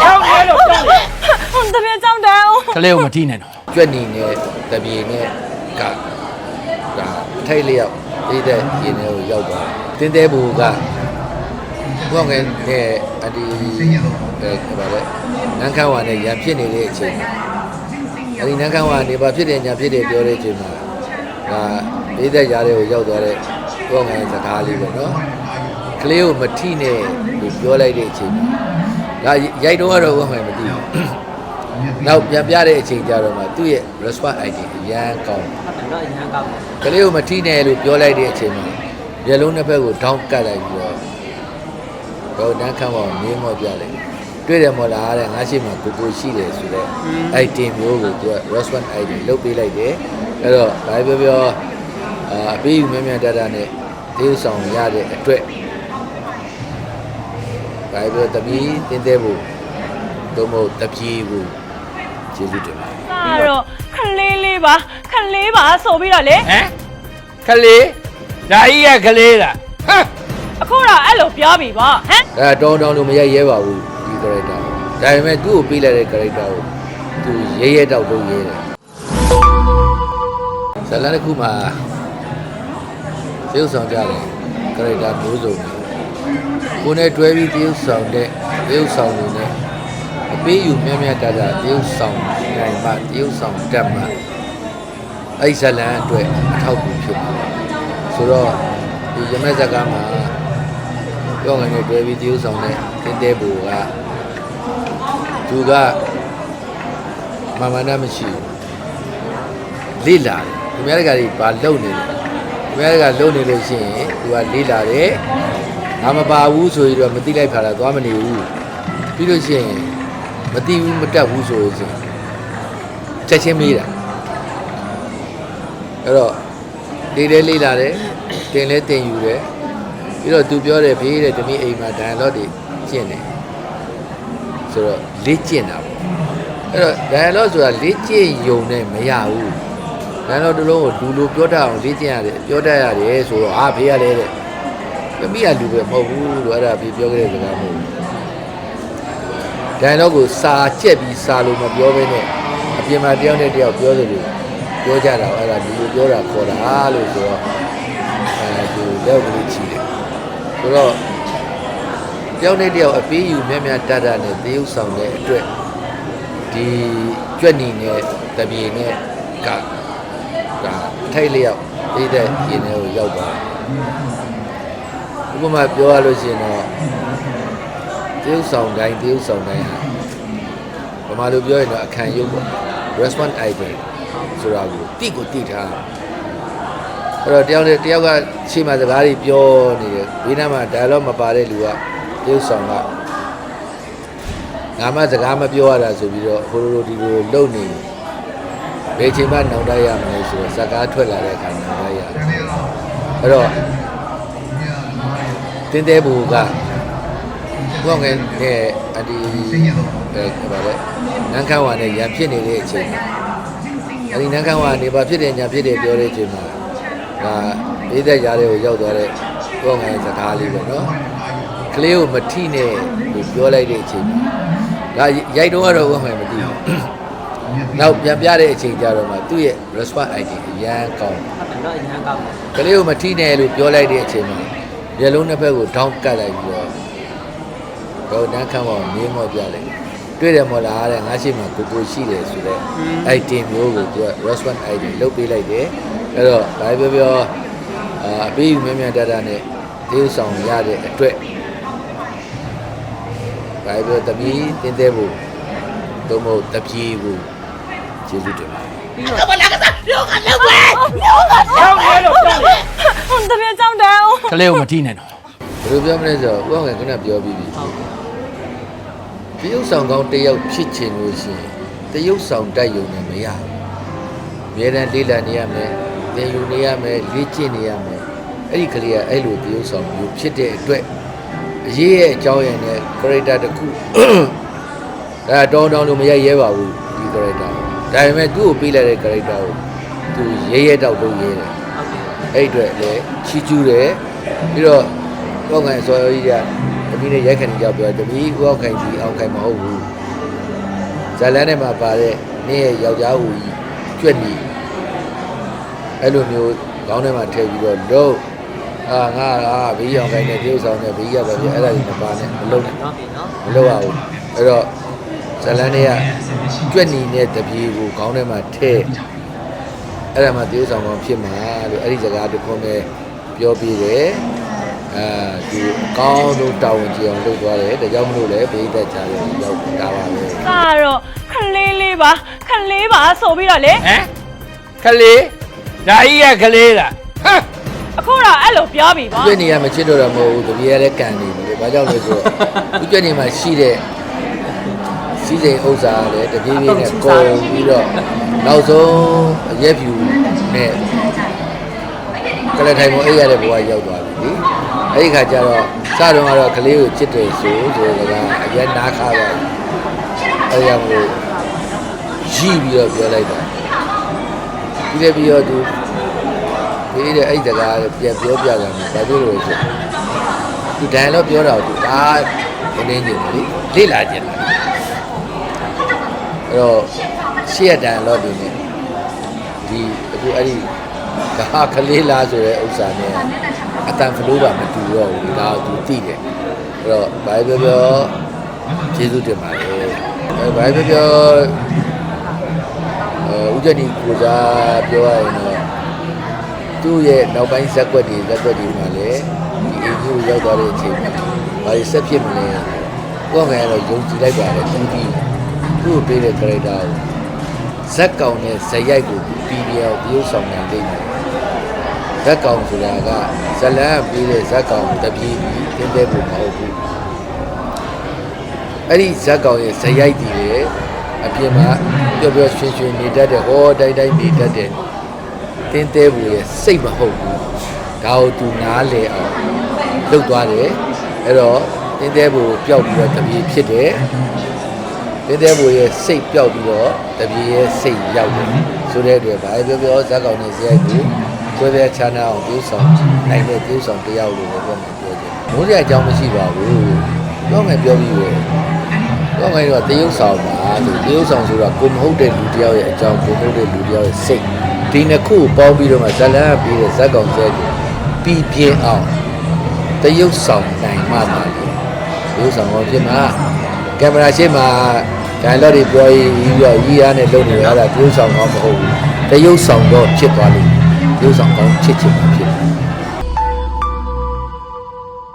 ကြောက်ရဲလို့ကြောက်တယ်ဟိုတပြည့်ကြောက်တယ်ဟိုကလေးကိုမထိနဲ့တော့ကြွက်နေနဲ့တပြေနဲ့ကဒါထိုက်လျောက်ပြီးတဲ့ရင်ထဲကိုရောက်သွားတယ်တင်းတဲဘူကဘုရားငယ်နဲ့အဒီအဲဗါလဲနန်းခမ်းဝါနဲ့ရံဖြစ်နေတဲ့အချိန်အဲဒီနန်းခမ်းဝါနေပါဖြစ်တယ်ညာဖြစ်တယ်ပြောတဲ့အချိန်မှာဒါပြီးတဲ့ရားတွေကိုရောက်သွားတဲ့ဘုရားငယ်စကားလေးပေါ့နော်ကလေးကိုမထိနဲ့လို့ပြောလိုက်တဲ့အချိန်မှာ ဒါရိုက်တော့ကတော့ဘုရားငယ်မသိဘူးနောက်ပြန်ပြတဲ့အချိန်ကြတော့မှသူ့ရဲ့ response ID အရန်ကောင်းဟုတ်တယ်တော့အရန်ကောင်းတယ်ကလေးကိုမထိနဲ့လို့ပြောလိုက်တဲ့အချိန်မှာမျက်လုံးတစ်ဖက်ကိုဒေါင်းကတ်လိုက်ပြီးတော့တော့နန်းခမ်းပေါ်မင်းမော့ပြလိုက်တွေ့တယ်မို့လားတဲ့ငါရှိမှကိုကိုရှိတယ်ဆိုတော့အဲ့တင်မျိုးကိုသူက response ID လုတ်ပေးလိုက်တယ်အဲ့တော့ဘာပြောပြောအာအပေးယူမြမြတတနဲ့သေဥဆောင်ရတဲ့အတွက် ဘာပြောတမီးတင်းတဲဖို့တို့မို့တပြေးဖို့ကျေးဇူးတင်ပါတယ်ဒါတော့ခလေးလေးပါခလေးပါဆိုပြီးတော့လေဟမ်ကလေးဒါကြီးရဲ့ကလေးလားဟမ်အခုတော့အဲ့လိုပြောပြီပေါ့ဟမ်အဲတောင်းတောင်းလို့မရိုက်ရဲပါဘူးဒီ character ကိုဒါပေမဲ့သူ့ကိုပေးလိုက်တဲ့ character ကိုသူရဲရဲတောက်တော့ရဲတယ်ဇာတ်လမ်းတစ်ခုမှာသေုပ်ဆောင်ကြတယ် character မျိုးစုံ ကိုယ်နဲ့တွဲပြီးသေုပ်ဆောင်တဲ့သေုပ်ဆောင်နေနဲ့အပေးယူမြတ်မြတ်တတသေုပ်ဆောင်နိုင်မှသေုပ်ဆောင်တတ်မှအဲ့ဒီဇာတ်လမ်းအတွက်အထောက်အကူဖြစ်မှာဆိုတော့ဒီရမက်ဇက်ကားမှာပြောငယ်နဲ့တွဲပြီးတည်ဥဆောင်တဲ့တင်းတဲဘူကသူကမမနာမရှိဘူးလေးလာတယ်သူများတကာကြီးဘာလုံနေလဲသူများတကာလုံနေလို့ရှိရင်သူကလေးလာတယ် ငါမပါဘူးဆိုပြီးတော့မတိလိုက်ခါတာသွားမနေဘူးပြီးလို့ရှိရင်မတိဘူးမတက်ဘူးဆိုလို့ရှိရင်ချက်ချင်းမေးတာအဲ့တော့လေးလေးလေးလာတယ်တင်လဲတင်ယူတယ်ပြီးတော့သူပြောတယ်ဘေးတဲ့တမီးအိမ်မှာ dialogue တွေကျင့်တယ်ဆိုတော့လေ့ကျင့်တာပေါ့အဲ့တော့ dialogue ဆိုတာလေ့ကျင့်ယုံနဲ့မရဘူး dialogue တစ်လုံးကိုလူလိုပြောတတ်အောင်လေ့ကျင့်ရတယ်ပြောတတ်ရတယ်ဆိုတော့အာဘေးရတယ်တဲ့ တမီးကလူပဲမဟုတ်ဘူးလို့အဲ့ဒါဘေးပြောခဲ့တဲ့စကားမဟုတ်ဘူး dialogue ကိုစာကြက်ပြီးစာလို့မပြောဘဲနဲ့အပြင်မှာတယောက်နဲ့တယောက်ပြောတယ်လို့ပြောကြတာအဲ့ဒါလူလိုပြောတာခေါ်တာလို့ဆိုတော့အဲဒီလက်ကိုချီတယ်ဆိုတော့တယောက်နဲ့တယောက်အပေးယူမြတ်မြတ်တတ်တာနဲ့သေယုတ်ဆောင်တဲ့အတွက်ဒီကြွက်နီနဲ့တပြေနဲ့ကဒါထိုက်လျောက်ပြီးတဲ့ရင်ထဲကိုရောက်သွားတယ် ဥပမာပြောရလို့ရှိရင်တော့သေယုတ်ဆောင်တိုင်းသေယုတ်ဆောင်တိုင်းဟာဗမာလိုပြောရင်တော့အခန့်ရုပ်ပေါ့ response item ဆိုတာကိုတိကိုတိထားတာအဲ့တော့တယောက်နဲ့တယောက်ကရှေ့မှာစကားတွေပြောနေတယ်ဘေးနားမှာ dialogue မပါတဲ့လူကတရုပ်ဆောင်ကငါမှစကားမပြောရတာဆိုပြီးတော့ဟိုလိုလိုဒီလိုလိုလုံနေတယ်ဘယ်ချိန်မှနောင်တရမလဲဆိုတော့စကားထွက်လာတဲ့အခါနောင်တရအဲ့တော့ တင်းတဲဘူကဘုရားငယ်နဲ့အဒီအဲဗါလဲနန်းခမ်းဝါနဲ့ရံဖြစ်နေတဲ့အချိန်အဲ့ဒီနန်းခမ်းဝါနေပါဖြစ်တယ်ညာဖြစ်တယ်ပြောတဲ့အချိန်မှာဒါလေးသက်ကြားတွေကိုရောက်သွားတဲ့ဘောငယ်စကားလေးပေါ့နော်ကလေးကိုမထိနဲ့လို့ပြောလိုက်တဲ့အချိန်မှာဒါရိုက်တော့ကတော့ဘောငယ်မသိဘူးနောက်ပြန်ပြတဲ့အချိန်ကြတော့မှသူ့ရဲ့ response ID အရန်ကောင်းဟုတ်တယ်တော့အရန်ကောင်းတယ်ကလေးကိုမထိနဲ့လို့ပြောလိုက်တဲ့အချိန်မှာ မျက်လုံးတစ်ဖက်ကိုဒေါင်းကတ်လိုက်ပြီးတော့တော့နန်းခမ်းပေါ်မင်းမော့ပြလိုက်တွေ့တယ်မို့လားတဲ့ငါရှိမှကိုကိုရှိတယ်ဆိုတော့အဲ့တင်မျိုးကိုသူက response ID လုတ်ပေးလိုက်တယ်အဲ့တော့ဘာပြောပြောအာအပေးယူမြမြတတနဲ့သေဥဆောင်ရတဲ့အတွက်ဘာပြောတမီးတင်းတဲဖို့တို့မို့တပြေးဖို့ကျေးဇူးတင်ပါတယ်ပြီးတော့ကြောက်ရဲလို့ကြောက်တယ်ဟို တပြည့်ကြောက်တယ်ဟိုကလေးကိုမထိနဲ့တော့ဘယ်လိုပြောမလဲဆိုတော့ဥပမာကခဏပြောပြီးပြီဟုတ်တရုပ်ဆောင်ကောင်းတစ်ယောက်ဖြစ်ချင်လို့ရှိရင်တရုပ်ဆောင်တိုက်ရုံနဲ့မရဘူးအများတန်းလေးလာနေရမယ်သင်ယူနေရမယ်လေ့ကျင့်နေရမယ်အဲ့ဒီကလေးကအဲ့လိုတရုပ်ဆောင်မျိုးဖြစ်တဲ့အတွက်အရေးရဲ့အကြောင်းရင်းနဲ့ character တစ်ခုဒါတောင်းတောင်းလို့မရရဲပါဘူးဒီ character ဒါပေမဲ့သူ့ကိုပေးလိုက်တဲ့ character ကိုသူရဲရဲတောက်တော့ရဲတယ်ဟုတ်တယ် အဲ့ဒီအတွက်လည်းချီကျူးတယ်ပြီးတော့ကောင်းကန်စော်ကြီးကသမီးနဲ့ရိုက်ခဏကြောက်ပြောသမီးဦးအောင်ခိုင်ဒီအောင်ခိုင်မဟုတ်ဘူးဇာလန်းထဲမှာပါတဲ့နေ့ရဲ့ယောက်ျားဦးကြီးကျွတ်နေအဲ့လိုမျိုးခေါင်းထဲမှာထည့်ပြီးတော့လုံးအာငါအာဘေးအောင်ခိုင်နဲ့ပြေးဆောင်နဲ့ဘေးရပါပြအဲ့ဒါကြီးမပါနဲ့မလုံးနဲ့နော်ပြီနော်မလုပ်ရဘူးအဲ့တော့ဇလန်းတွေကကြွက်နီနဲ့တပြေကိုခေါင်းထဲမှာထည့် အဲ့ဒါမှတေးဆောင်ကောင်ဖြစ်မှာလို့အဲ့ဒီစကားတစ်ခုပဲပြောပြီးတယ်အဲဒီအကောင်းဆုံးတာဝန်ကြည့်အောင်လုပ်သွားတယ်ဒါကြောင့်မလို့လည်းဘေးသက်ချာလည်းရောက်တာပါပဲကတော့ခလေးလေးပါခလေးပါဆိုပြီးတော့လေဟမ်ကလေးဒါကြီးကကလေးလားဟမ်အခုတော့အဲ့လိုပြောပြီပေါ့ကြွက်နီကမချစ်တော့တာမဟုတ်ဘူးတပြေကလည်းကန်နေပြီဘာကြောင့်လဲဆိုတော့ဒီကြွက်နီမှာရှိတဲ့ စီးစိမ်ဥစ္စာကလည်းတပြေးပြေးနဲ့ကုန်ပြီးတော့နောက်ဆုံးအရက်ဖြူနဲ့ကလထိုင်မအိပ်ရတဲ့ဘဝရောက်သွားပြီလေအဲ့ဒီခါကျတော့စတော့ကတော့ကလေးကိုချစ်တယ်ဆိုဆိုတော့အရင်နားခါတော့အဲ့ရမို့ရှိပြီးတော့ပြောလိုက်တာပြီးလည်းပြီးတော့သူဒီတဲ့အဲ့ဒီစကားပြန်ပြောပြတာမျိုးဘာဖြစ်လို့လဲဆိုသူဒိုင်တော့ပြောတာသူဒါမနေနေလေလေ့လာကြတယ် အဲ့တော့ရှေ့ရဒိုင်တော့ဒီနေ့ဒီအခုအဲ့ဒီဒါကလေးလားဆိုတဲ့ဥစ္စာနဲ့အတန်ဖလို့ပါမတူတော့ဘူးဒါကသူသိတယ်အဲ့တော့ဘာပြောပြောကျေးဇူးတင်ပါတယ်အဲဘာပြောပြောအဲဦးဇနီကိုစားပြောရရင်တော့သူ့ရဲ့နောက်ပိုင်းဇက်ကွက်တွေဇက်ကွက်တွေမှာလည်းဒီအင်ဂျီကိုရောက်သွားတဲ့အချိန်မှာဘာလို့ဆက်ဖြစ်မလဲကိုယ်ကတော့ယုံကြည်လိုက်ပါတယ်သူဒီ သူ့ကိုပေးတဲ့ character ကိုဇက်ကောင်နဲ့ဇက်ရိုက်ကိုပြီးပြောင်းပြုဆောင်နိုင်လိမ့်မယ်ဇက်ကောင်ဆိုတာကဇလန်းပြီးတဲ့ဇက်ကောင်တပြေးပြီးတင်းတဲ့ဖို့မဟုတ်ဘူးအဲ့ဒီဇက်ကောင်ရဲ့ဇက်ရိုက်တည်တယ်အပြင်မှာပျော်ပျော်ရွှင်ရွှင်နေတတ်တယ်ဟောတိုင်းတိုင်းနေတတ်တယ်တင်းတဲ့ဘူးရဲ့စိတ်မဟုတ်ဘူးဒါကိုသူနားလေအောင်လုပ်သွားတယ်အဲ့တော့တင်းတဲ့ဘူးပျောက်ပြီးတော့တပြေးဖြစ်တယ် တင်းတဲ့ဘိုးရဲ့စိတ်ပျောက်ပြီးတော့တပြေရဲ့စိတ်ရောက်တယ်ဆိုတဲ့အတွက်ဘာပဲပြောပြောဇက်ကောင်နဲ့ဇက်ကိုဆွဲပြချာနာအောင်ပြုဆောင်နိုင်တဲ့ပြုဆောင်တယောက်လို့ပဲပြောမှပြောတယ်မိုးစရာအကြောင်းမရှိပါဘူးပြောမယ်ပြောပြီးပဲပြောမယ်တော့တရုပ်ဆောင်ပါဆိုတရုပ်ဆောင်ဆိုတော့ကိုမဟုတ်တဲ့လူတယောက်ရဲ့အကြောင်းကိုမဟုတ်တဲ့လူတယောက်ရဲ့စိတ်ဒီနှစ်ခုကိုပေါင်းပြီးတော့မှဇလန်းကပြီးတဲ့ဇက်ကောင်ဇက်ကိုပြီးပြင်းအောင်တရုပ်ဆောင်နိုင်မှသာလေတရုပ်ဆောင်တော့ဖြစ်မှာကင်မရာရှေ့မှာ ဒိုင်လော့တွေပြောရင်းပြီးတော့ရီးရားနဲ့လုပ်နေရတာတရုပ်ဆောင်ကောင်းမဟုတ်ဘူးတရုပ်ဆောင်တော့ဖြစ်သွားလိမ့်မယ်တရုပ်ဆောင်ကောင်းဖြစ်ချင်မှဖြစ်တယ်